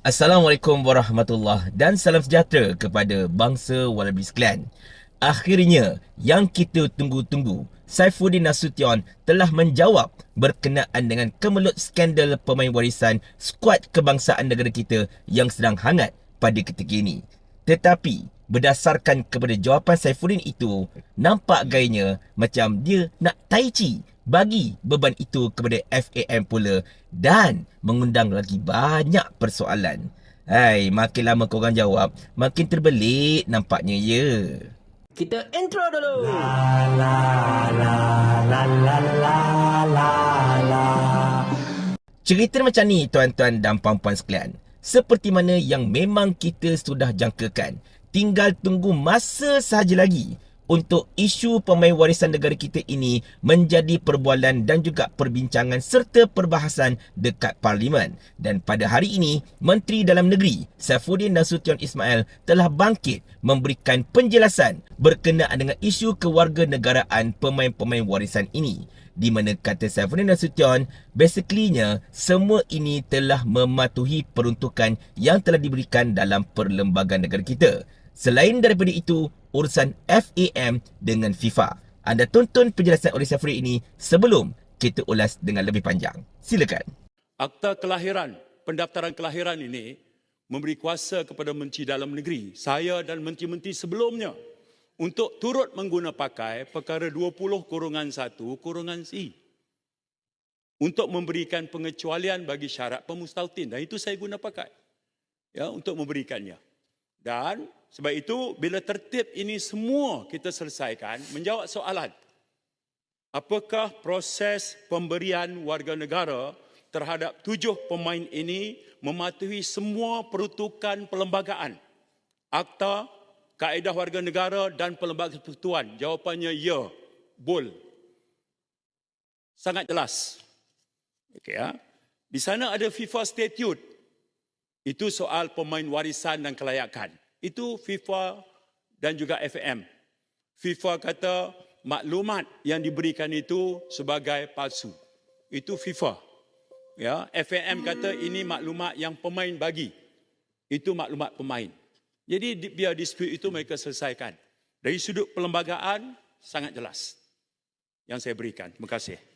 Assalamualaikum warahmatullahi dan salam sejahtera kepada bangsa Wallaby sekalian. Akhirnya, yang kita tunggu-tunggu, Saifuddin Nasution telah menjawab berkenaan dengan kemelut skandal pemain warisan skuad kebangsaan negara kita yang sedang hangat pada ketika ini. Tetapi, berdasarkan kepada jawapan Saifuddin itu, nampak gayanya macam dia nak tai chi bagi beban itu kepada FAM pula dan mengundang lagi banyak persoalan. Hai, makin lama korang jawab, makin terbelit nampaknya ya. Kita intro dulu. La la la la la la la la. Cerita macam ni tuan-tuan dan puan-puan sekalian. Seperti mana yang memang kita sudah jangkakan. Tinggal tunggu masa sahaja lagi untuk isu pemain warisan negara kita ini menjadi perbualan dan juga perbincangan serta perbahasan dekat parlimen. Dan pada hari ini, Menteri Dalam Negeri Saifuddin Nasution Ismail telah bangkit memberikan penjelasan berkenaan dengan isu kewarganegaraan pemain-pemain warisan ini. Di mana kata Saifuddin Nasution, basically-nya semua ini telah mematuhi peruntukan yang telah diberikan dalam perlembagaan negara kita. Selain daripada itu, urusan FAM dengan FIFA. Anda tonton penjelasan oleh Safri ini sebelum kita ulas dengan lebih panjang. Silakan. Akta kelahiran, pendaftaran kelahiran ini memberi kuasa kepada Menteri Dalam Negeri, saya dan menteri-menteri sebelumnya untuk turut mengguna pakai perkara 20 kurungan 1 kurungan C untuk memberikan pengecualian bagi syarat pemustaltin dan itu saya guna pakai ya untuk memberikannya. Dan sebab itu bila tertib ini semua kita selesaikan menjawab soalan apakah proses pemberian warga negara terhadap tujuh pemain ini mematuhi semua peruntukan perlembagaan? Akta kaedah warga negara dan perlembagaan persekutuan? Jawapannya ya bol sangat jelas. Okey ya. Di sana ada FIFA statute. Itu soal pemain warisan dan kelayakan. Itu FIFA dan juga FAM. FIFA kata maklumat yang diberikan itu sebagai palsu. Itu FIFA. Ya, FAM kata ini maklumat yang pemain bagi. Itu maklumat pemain. Jadi biar dispute itu mereka selesaikan. Dari sudut perlembagaan sangat jelas yang saya berikan. Terima kasih.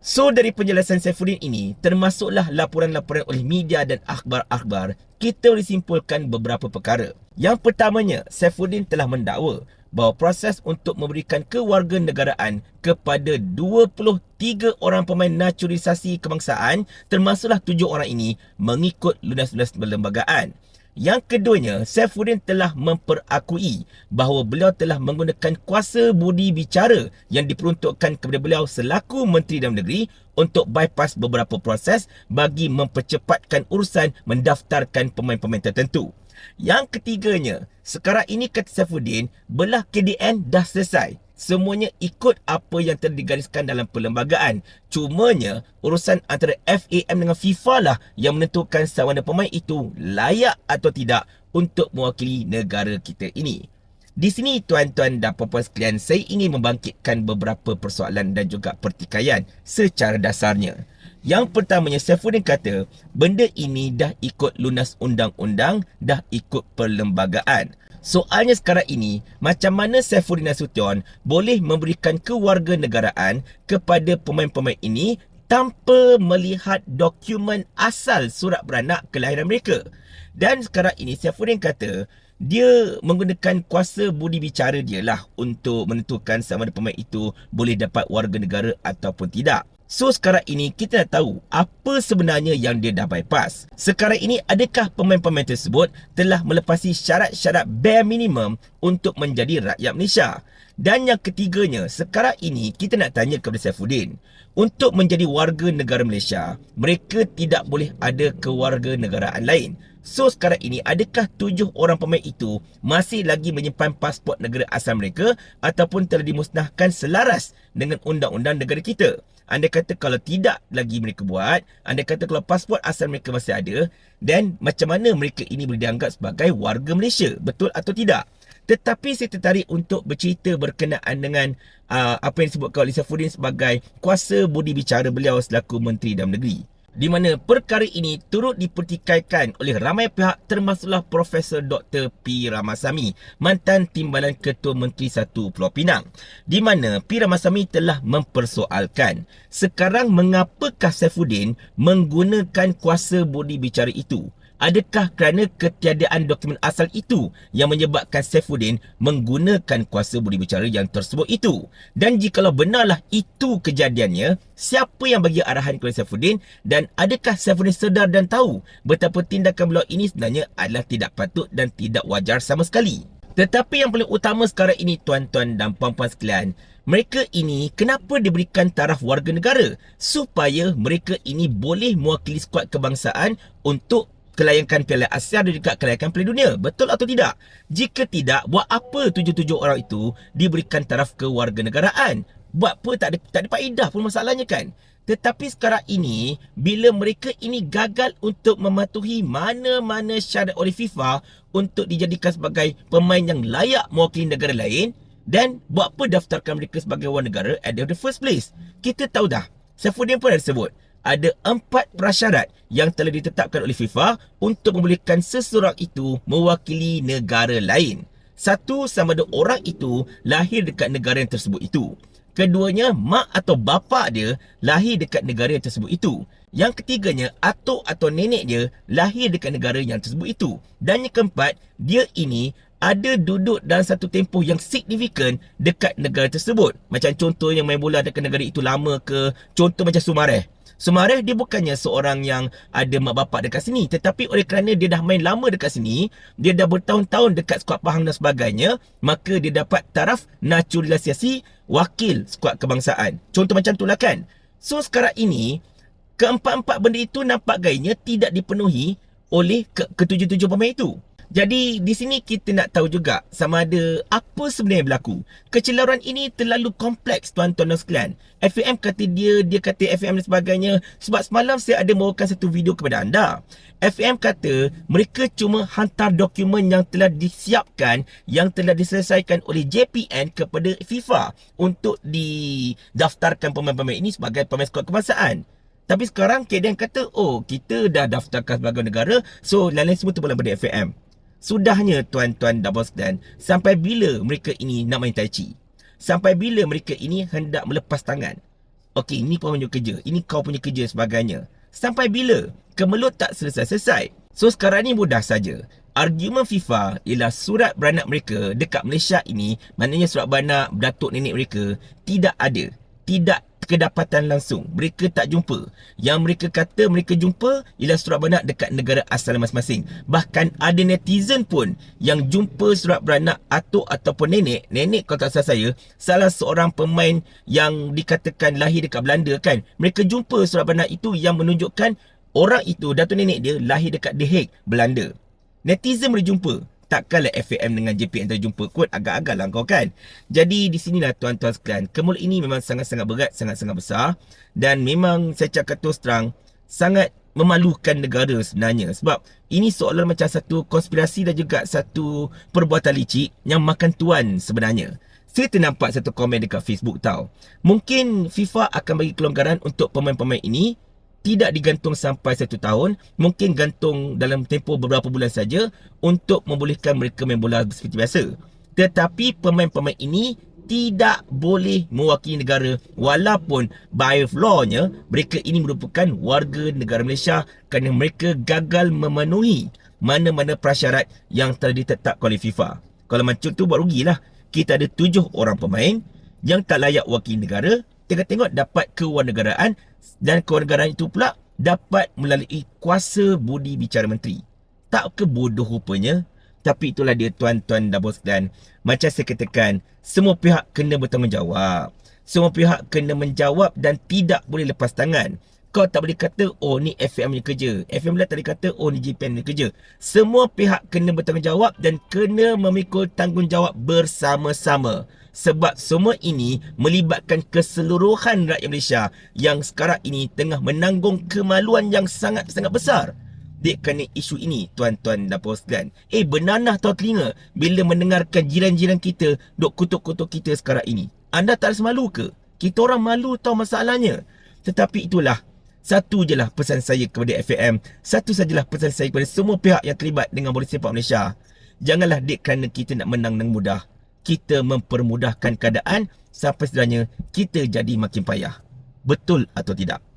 So dari penjelasan Saifuddin ini, termasuklah laporan-laporan oleh media dan akhbar-akhbar, kita boleh simpulkan beberapa perkara. Yang pertamanya, Saifuddin telah mendakwa bahawa proses untuk memberikan kewarganegaraan kepada 23 orang pemain naturalisasi kebangsaan termasuklah 7 orang ini mengikut lunas-lunas perlembagaan. Yang keduanya, Saifuddin telah memperakui bahawa beliau telah menggunakan kuasa budi bicara yang diperuntukkan kepada beliau selaku Menteri Dalam Negeri untuk bypass beberapa proses bagi mempercepatkan urusan mendaftarkan pemain-pemain tertentu. Yang ketiganya, sekarang ini kata Saifuddin, belah KDN dah selesai semuanya ikut apa yang telah digariskan dalam perlembagaan. Cumanya, urusan antara FAM dengan FIFA lah yang menentukan sama pemain itu layak atau tidak untuk mewakili negara kita ini. Di sini tuan-tuan dan puan-puan sekalian, saya ingin membangkitkan beberapa persoalan dan juga pertikaian secara dasarnya. Yang pertamanya, Saifuddin kata, benda ini dah ikut lunas undang-undang, dah ikut perlembagaan. Soalnya sekarang ini, macam mana Saifuddin Nasution boleh memberikan kewarganegaraan kepada pemain-pemain ini tanpa melihat dokumen asal surat beranak kelahiran mereka. Dan sekarang ini Saifuddin kata, dia menggunakan kuasa budi bicara dia lah untuk menentukan sama ada pemain itu boleh dapat warga negara ataupun tidak. So sekarang ini kita nak tahu apa sebenarnya yang dia dah bypass. Sekarang ini adakah pemain-pemain tersebut telah melepasi syarat-syarat bare minimum untuk menjadi rakyat Malaysia? Dan yang ketiganya, sekarang ini kita nak tanya kepada Saifuddin. Untuk menjadi warga negara Malaysia, mereka tidak boleh ada kewarganegaraan lain. So sekarang ini adakah tujuh orang pemain itu masih lagi menyimpan pasport negara asal mereka ataupun telah dimusnahkan selaras dengan undang-undang negara kita? Anda kata kalau tidak lagi mereka buat, anda kata kalau pasport asal mereka masih ada, dan macam mana mereka ini boleh dianggap sebagai warga Malaysia? Betul atau tidak? Tetapi saya tertarik untuk bercerita berkenaan dengan uh, apa yang disebutkan oleh Saifuddin sebagai kuasa budi bicara beliau selaku Menteri Dalam Negeri. Di mana perkara ini turut dipertikaikan oleh ramai pihak termasuklah Profesor Dr. P. Ramasamy, mantan Timbalan Ketua Menteri Satu Pulau Pinang. Di mana P. Ramasamy telah mempersoalkan, sekarang mengapakah Saifuddin menggunakan kuasa budi bicara itu? Adakah kerana ketiadaan dokumen asal itu yang menyebabkan Saifuddin menggunakan kuasa budi bicara yang tersebut itu? Dan jikalau benarlah itu kejadiannya, siapa yang bagi arahan kepada Saifuddin dan adakah Saifuddin sedar dan tahu betapa tindakan beliau ini sebenarnya adalah tidak patut dan tidak wajar sama sekali? Tetapi yang paling utama sekarang ini tuan-tuan dan puan-puan sekalian, mereka ini kenapa diberikan taraf warga negara? Supaya mereka ini boleh mewakili skuad kebangsaan untuk kelayakan Piala Asia dan juga kelayakan Piala Dunia. Betul atau tidak? Jika tidak, buat apa tujuh-tujuh orang itu diberikan taraf kewarganegaraan? Buat apa tak ada, tak ada faedah pun masalahnya kan? Tetapi sekarang ini, bila mereka ini gagal untuk mematuhi mana-mana syarat oleh FIFA untuk dijadikan sebagai pemain yang layak mewakili negara lain, dan buat apa daftarkan mereka sebagai warga negara at the first place? Kita tahu dah, Saifuddin pun ada sebut, ada empat prasyarat yang telah ditetapkan oleh FIFA untuk membolehkan seseorang itu mewakili negara lain. Satu, sama ada orang itu lahir dekat negara yang tersebut itu. Keduanya, mak atau bapa dia lahir dekat negara yang tersebut itu. Yang ketiganya, atuk atau nenek dia lahir dekat negara yang tersebut itu. Dan yang keempat, dia ini ada duduk dalam satu tempoh yang signifikan dekat negara tersebut. Macam contoh yang main bola dekat negara itu lama ke, contoh macam Sumareh. Sumareh dia bukannya seorang yang ada mak bapak dekat sini tetapi oleh kerana dia dah main lama dekat sini, dia dah bertahun-tahun dekat skuad Pahang dan sebagainya, maka dia dapat taraf naturalisasi wakil skuad kebangsaan. Contoh macam tu lah kan. So sekarang ini keempat-empat benda itu nampak gayanya tidak dipenuhi oleh ke- ketujuh-tujuh pemain itu. Jadi di sini kita nak tahu juga sama ada apa sebenarnya berlaku. Kecelaruan ini terlalu kompleks tuan-tuan dan sekalian. FAM kata dia, dia kata FAM dan sebagainya. Sebab semalam saya ada membawakan satu video kepada anda. FAM kata mereka cuma hantar dokumen yang telah disiapkan, yang telah diselesaikan oleh JPN kepada FIFA untuk didaftarkan pemain-pemain ini sebagai pemain skuad kebangsaan. Tapi sekarang KDN kata, oh kita dah daftarkan sebagai negara, so lain-lain semua terpulang pada FAM. Sudahnya tuan-tuan dan bos dan sampai bila mereka ini nak main tai chi? Sampai bila mereka ini hendak melepas tangan? Okey, ini kau punya kerja. Ini kau punya kerja sebagainya. Sampai bila? Kemelut tak selesai-selesai. So sekarang ni mudah saja. Argument FIFA ialah surat beranak mereka dekat Malaysia ini, maknanya surat beranak datuk nenek mereka tidak ada. Tidak kedapatan langsung. Mereka tak jumpa. Yang mereka kata mereka jumpa ialah surat beranak dekat negara asal masing-masing. Bahkan ada netizen pun yang jumpa surat beranak atuk ataupun nenek. Nenek kalau tak salah saya, salah seorang pemain yang dikatakan lahir dekat Belanda kan. Mereka jumpa surat beranak itu yang menunjukkan orang itu, datuk nenek dia lahir dekat The Hague, Belanda. Netizen boleh jumpa takkanlah FAM dengan JPN terjumpa kot agak-agak lah kau kan. Jadi di sinilah tuan-tuan sekalian, kemul ini memang sangat-sangat berat, sangat-sangat besar dan memang saya cakap terus terang sangat memalukan negara sebenarnya sebab ini seolah macam satu konspirasi dan juga satu perbuatan licik yang makan tuan sebenarnya. Saya ternampak satu komen dekat Facebook tau. Mungkin FIFA akan bagi kelonggaran untuk pemain-pemain ini tidak digantung sampai satu tahun mungkin gantung dalam tempoh beberapa bulan saja untuk membolehkan mereka main bola seperti biasa tetapi pemain-pemain ini tidak boleh mewakili negara walaupun by law-nya mereka ini merupakan warga negara Malaysia kerana mereka gagal memenuhi mana-mana prasyarat yang telah ditetapkan oleh FIFA. Kalau macam tu buat rugilah. Kita ada tujuh orang pemain yang tak layak wakil negara tengok-tengok dapat kewarganegaraan dan kewarganegaraan itu pula dapat melalui kuasa budi bicara menteri. Tak ke bodoh rupanya? Tapi itulah dia tuan-tuan dan bos dan macam saya katakan, semua pihak kena bertanggungjawab. Semua pihak kena menjawab dan tidak boleh lepas tangan. Kau tak boleh kata, oh ni FM punya kerja. FM pula tak boleh kata, oh ni JPN punya kerja. Semua pihak kena bertanggungjawab dan kena memikul tanggungjawab bersama-sama sebab semua ini melibatkan keseluruhan rakyat Malaysia yang sekarang ini tengah menanggung kemaluan yang sangat-sangat besar. Dikenai isu ini tuan-tuan dan puan eh benanah tau telinga bila mendengarkan jiran-jiran kita duk kutuk-kutuk kita sekarang ini. Anda tak rasa malu ke? Kita orang malu tau masalahnya. Tetapi itulah satu je lah pesan saya kepada FAM satu sajalah pesan saya kepada semua pihak yang terlibat dengan bola sepak Malaysia. Janganlah dek kerana kita nak menang dengan mudah kita mempermudahkan keadaan sampai sebenarnya kita jadi makin payah. Betul atau tidak?